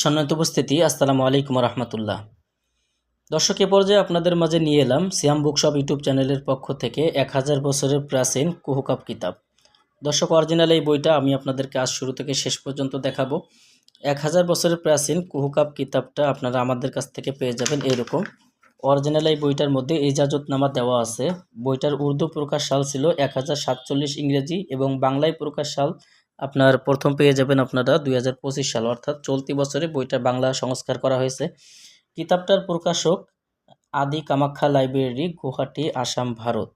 সম্মানিত উপস্থিতি, আসসালামু আলাইকুম রহমতুল্লাহ। দর্শক, এ পর্যায়ে আপনাদের মাঝে নিয়ে এলাম সিয়াম বুকশপ ইউটিউব চ্যানেলের পক্ষ থেকে এক হাজার বছরের প্রাচীন কুহুকাপ কিতাব। দর্শক, অরিজিনাল এই বইটা আমি আপনাদেরকে আজ শুরু থেকে শেষ পর্যন্ত দেখাবো। এক হাজার বছরের প্রাচীন কুহুকাপ কিতাবটা আপনারা আমাদের কাছ থেকে পেয়ে যাবেন এরকম। অরিজিনাল এই বইটার মধ্যে ইজাজতনামা দেওয়া আছে। বইটার উর্দু প্রকাশ সাল ছিল এক হাজার সাতচল্লিশ ইংরেজি এবং বাংলায় প্রকাশ সাল আপনার প্রথম পেয়ে যাবেন আপনারা দুই হাজার পঁচিশ সাল, অর্থাৎ চলতি বছরে বইটা বাংলা সংস্কার করা হয়েছে। কিতাবটার প্রকাশক আদি কামাখ্যা লাইব্রেরি, গুয়াহাটি, আসাম, ভারত।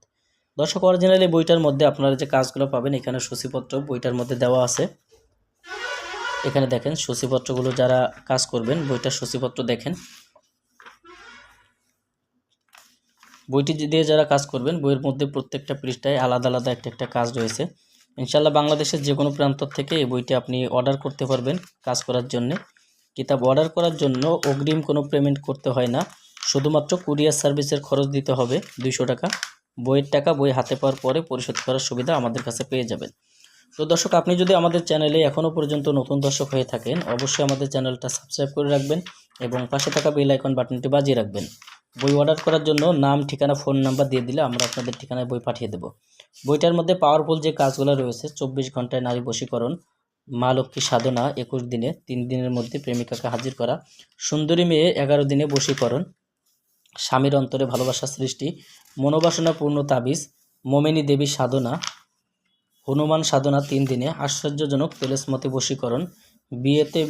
দর্শক অরিজিনালি বইটার মধ্যে আপনারা যে কাজগুলো পাবেন, এখানে সূচিপত্র বইটার মধ্যে দেওয়া আছে। এখানে দেখেন, সূচিপত্রগুলো যারা কাজ করবেন, বইটার সূচিপত্র দেখেন। বইটি দিয়ে যারা কাজ করবেন, বইয়ের মধ্যে প্রত্যেকটা পৃষ্ঠায় আলাদা আলাদা একটা একটা কাজ রয়েছে। ইনশাল্লাহ বাংলাদেশের যে কোনো প্রান্ত থেকে এই বইটি আপনি অর্ডার করতে পারবেন কাজ করার জন্যে। কিতাব অর্ডার করার জন্য অগ্রিম কোনো পেমেন্ট করতে হয় না। শুধুমাত্র কুরিয়ার সার্ভিসের খরচ দিতে হবে দুইশো টাকা। বইয়ের টাকা বই হাতে পাওয়ার পরে পরিশোধ করার সুবিধা আমাদের কাছে পেয়ে যাবেন। তো দর্শক, আপনি যদি আমাদের চ্যানেলে এখনও পর্যন্ত নতুন দর্শক হয়ে থাকেন, অবশ্যই আমাদের চ্যানেলটা সাবস্ক্রাইব করে রাখবেন এবং পাশে থাকা বেল আইকন বাটনটি বাজিয়ে রাখবেন। বই অর্ডার করার জন্য নাম, ঠিকানা ফোন নাম্বার দিয়ে দিলে আমরা আপনাদের ঠিকানায় বই পাঠিয়ে দেব। বইটার মধ্যে পাওয়ারফুল যে কাজগুলো রয়েছে, চব্বিশ ঘন্টায় নারী বশীকরণ, মা লক্ষ্মী সাধনা, একুশ দিনে, তিন দিনের মধ্যে প্রেমিকাকে হাজির করা, সুন্দরী মেয়ে, এগারো দিনে বশীকরণ, স্বামীর অন্তরে ভালোবাসা সৃষ্টি, মনোবাসনা পূর্ণ তাবিজ, মোমেনী দেবী সাধনা, হনুমান সাধনা তিন দিনে, আশ্চর্যজনক তেলেসমতি বশীকরণ, বিয়েতে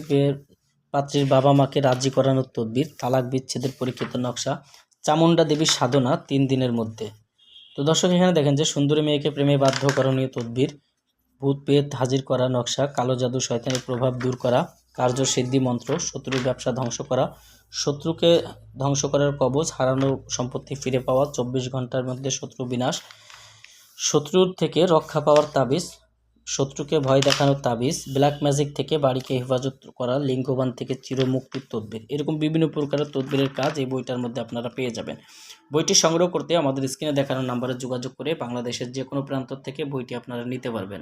পাত্রীর বাবা মাকে রাজি করানোর তদবির, তালাক বিচ্ছেদের পরীক্ষিত নকশা, চামুণ্ডা দেবীর সাধনা তিন দিনের মধ্যে। তো দর্শক, এখানে দেখেন যে সুন্দরী মেয়েকে প্রেমে বাধ্য করণীয় তদবির, ভূত পেত হাজির করা নকশা, কালো জাদু শয়তানের প্রভাব দূর করা, কার্য সিদ্ধি মন্ত্র, শত্রুর ব্যবসা ধ্বংস করা, শত্রুকে ধ্বংস করার কবচ, হারানো সম্পত্তি ফিরে পাওয়া, চব্বিশ ঘণ্টার মধ্যে শত্রু বিনাশ, শত্রুর থেকে রক্ষা পাওয়ার তাবিজ শত্রুকে ভয় দেখানোর তাবিজ ব্ল্যাক ম্যাজিক থেকে বাড়িকে হেফাজত করা লিঙ্গবান থেকে চিরমুক্তির তদবির। এরকম বিভিন্ন প্রকারের তদবিরের কাজ এই বইটার মধ্যে আপনারা পেয়ে যাবেন। বইটি সংগ্রহ করতে আমাদের স্ক্রিনে দেখানো নাম্বারে যোগাযোগ করে বাংলাদেশের যে কোনো প্রান্ত থেকে বইটি আপনারা নিতে পারবেন।